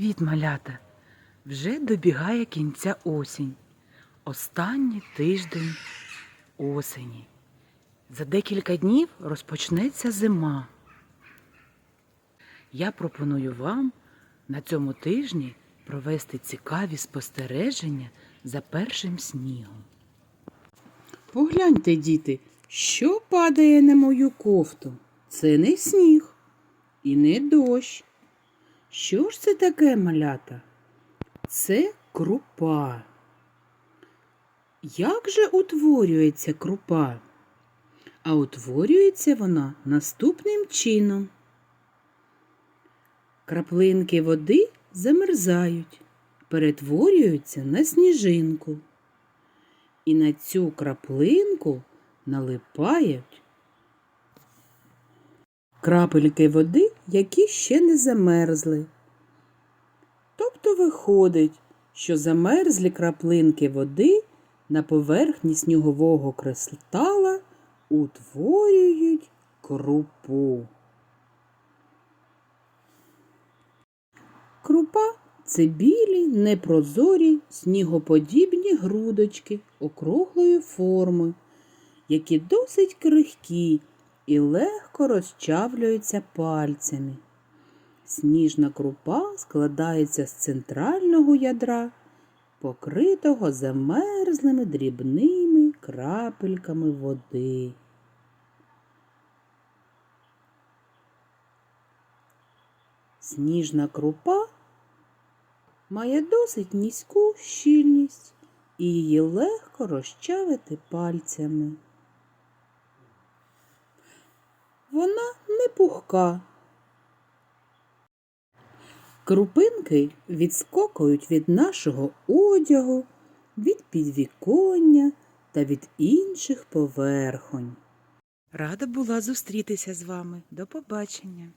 Привіт, малята! Вже добігає кінця осінь. Останній тиждень осені. За декілька днів розпочнеться зима. Я пропоную вам на цьому тижні провести цікаві спостереження за першим снігом. Погляньте, діти, що падає на мою кофту. Це не сніг і не дощ. Що ж це таке малята? Це крупа. Як же утворюється крупа? А утворюється вона наступним чином. Краплинки води замерзають, перетворюються на сніжинку. І на цю краплинку налипають крапельки води, які ще не замерзли. Тобто виходить, що замерзлі краплинки води на поверхні снігового кристала утворюють крупу. Крупа це білі, непрозорі, снігоподібні грудочки округлої форми, які досить крихкі і легко розчавлюються пальцями. Сніжна крупа складається з центрального ядра, покритого замерзлими дрібними крапельками води. Сніжна крупа має досить низьку щільність і її легко розчавити пальцями. Вона не пухка. Крупинки відскокують від нашого одягу, від підвіконня та від інших поверхонь. Рада була зустрітися з вами. До побачення.